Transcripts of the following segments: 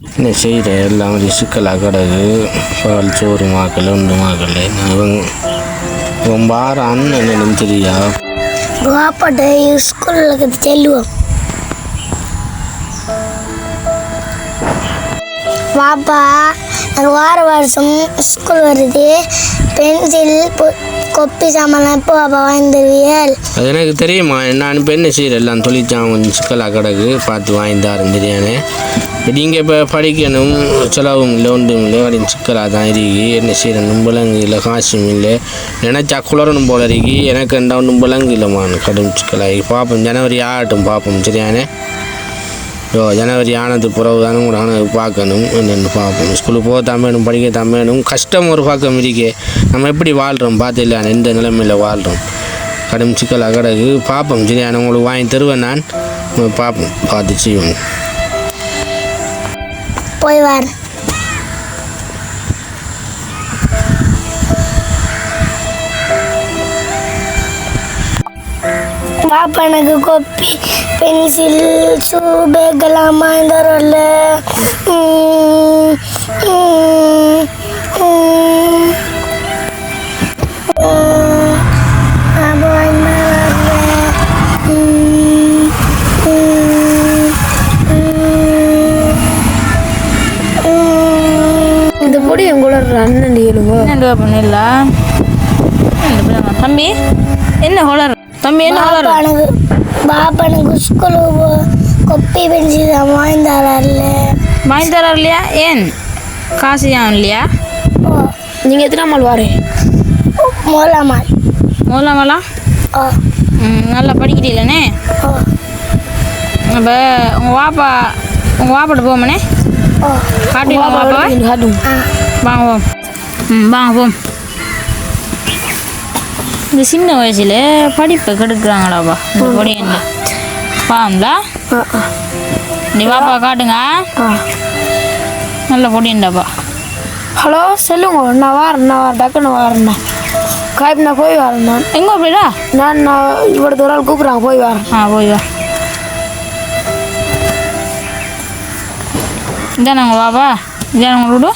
இந்த செய்கிற எல்லாம் ஒரு சிக்கலாக கிடக்கு. பால் சோறு மாக்கல உண்டு மாக்கல இவன் இவன் வாரான் என்னன்னு தெரியா? வாப்பாட்ட ஸ்கூலில் செல்லுவோம் வாப்பா. எனக்கு வார வருஷம் ஸ்கூல் வருது. பென்சில் கொப்பி சாமான் எப்போ வாப்பா வாங்கி தருவியல் அது எனக்கு தெரியுமா? நான் பெண்ணு என்ன செய்கிற எல்லாம் தொழிற்சான் கொஞ்சம் சிக்கலாக கிடக்கு. பார்த்து வாங்கி தாரேன் தெரியானே நீங்கள் இப்போ படிக்கணும் செலவும் இல்லை ஒன்றும் இல்லை அப்படின்னு சிக்கலாக தான் இருக்கு. என்ன செய்கிறேன் நும்பலங்கு இல்லை காசும் இல்லை. நினச்சா குளரணும் போல இருக்கு. எனக்கு என்ன ஒன்றும் பலங்கு கடும் சிக்கலாகி பார்ப்போம் ஜனவரி ஆகட்டும் பார்ப்போம் சரியானே? இப்போ ஜனவரி ஆனது பிறகு தானே கூட ஆனால் பார்க்கணும். என்னென்னு பார்ப்போம். ஸ்கூலுக்கு போக தான் படிக்க தான் கஷ்டம் ஒரு பக்கம் இருக்கே. நம்ம எப்படி வாழ்கிறோம் பார்த்து இல்லை எந்த நிலைமையில் வாழ்கிறோம் கடும் சிக்கல் அகடகு. பார்ப்போம். சரியான உங்களுக்கு வாங்கி தருவேன் நான். பார்ப்போம். பார்த்து செய்வோம். போய் வரேன் பாப்பா எனக்கு கொப்பி பென்சில் ஷூ பேக் எல்லாம் வாங்கி தரல அப்போ வாங்கி தரல இந்த பொடி எங்கூட அண்ணன் கேளுங்க. என்ன பண்ணிடல தம்பி என்ன ஹோலர் தம்பி என்ன ஹோலர் பாப்பா எனக்கு பாப்பா எனக்கு ஸ்கூலுக்கு கொப்பி பென்சில் தான் வாங்கி தரல வாங்கி தரார் இல்லையா ஏன்? காசு ஏன் இல்லையா நீங்க எத்தனை நாள் வாரேன் மோலாமால். மூலமெல்லாம் ஓ ம் நல்லா படிக்கிறீங்களே அப்போ உங்கள் வாப்பா உங்கள் வாப்பாட்ட போமனே ஓ காட்டுவீங்க உங்கள் வாப்பாவை? காட்டும் ஆ வாங்க போம் ம் வாங்க போம் இந்த சின்ன வயசுல படிப்பை கெடுக்குறாங்களாப்பா இந்த பொடியன்ல ஆ நீ வாப்பா காட்டுங்க. நல்ல பொடியன்டாப்பா ஹலோ சொல்லுங்க. நான் வரேன் நான் வரேன். டக்குன்னு வரேண்ணா காய்ப்பு நான் போய் வரேன் நான். எங்கே அப்படிடா நான் நான் இவ்வளோ ஆள் கூப்பிட்றாங்க போய் வரேன். ஆ போய் வா. இதானே உங்கள் பாப்பா இதானே உங்கள் விடு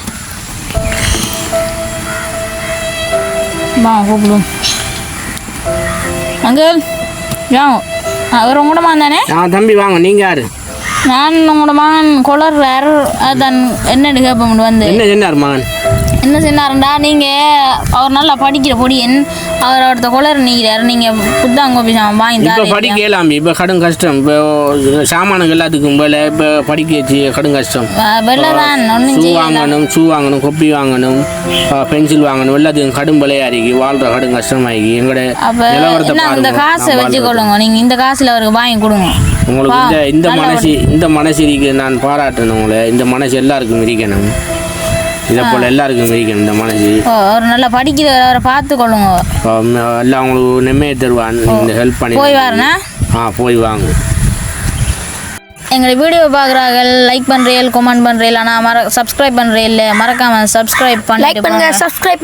வாங்க கூப்பிடுவோம். அங்கிள் வாங்க. அவர் உங்களோட மகன் தானே? ஆ தம்பி வாங்க. நீங்கள் யார்? நான் உங்களோட மகன் குளர்றார் அதான் என்னன்னு கேட்போம் வந்து? என்ன சொன்னார் மகன்? என்ன சொன்னாருண்டா நீங்கள் அவர் நல்லா படிக்கிற பொடியன். அவர் ஒருத்த குளர் நீக்கிறார் நீங்கள் புத்தாங்க சாமான் வாங்கி இப்போ தாரீங்க. படிக்க இயலாம. இப்போ கடும் கஷ்டம். இப்போ சாமானுங்க எல்லாத்துக்கும் போல இப்போ படிக்க வச்சு கடும் கஷ்டம். வெள்ளதான் ஒன்றும் ஷூ வாங்கணும் ஷூ வாங்கணும் கொப்பி வாங்கணும் பென்சில் வாங்கணும். எல்லாத்துக்கும் கடும் விலையா இருக்கு வாழ்ற கடும் கஷ்டமாகி எங்களோட நிலவரத்தை பாருங்க. காசை. வச்சுக்கொள்ளுங்க. நீங்க இந்த காசுல அவருக்கு வாங்கி கொடுங்க. உங்களுக்கு இந்த இந்த மனசு இந்த மனசு இருக்கு நான் பாராட்டணும் உங்களை. இந்த மனசு எல்லாருக்கும் இருக்கணும். இதை போல எல்லாருக்கும் இருக்கணும் இந்த மனசு. அவர் நல்லா படிக்கிறவர் அவரை பார்த்து கொள்ளுங்க எல்லாம் உங்களுக்கு நெம்மையை தருவான் இந்த ஹெல்ப் பண்ணி போய் வரேண்ணா. ஆ போய் வாங்க. எங்களை வீடியோ பார்க்குறாங்க லைக் பண்ணுறீல் கமெண்ட் பண்ணுறீல் ஆனால் மற சப்ஸ்கிரைப் பண்ணுறீல்ல மறக்காம சப்ஸ்கிரைப் லைக் பண்ணிட்டு பண்ணுங்க போங்க. சப்ஸ்கிரைப்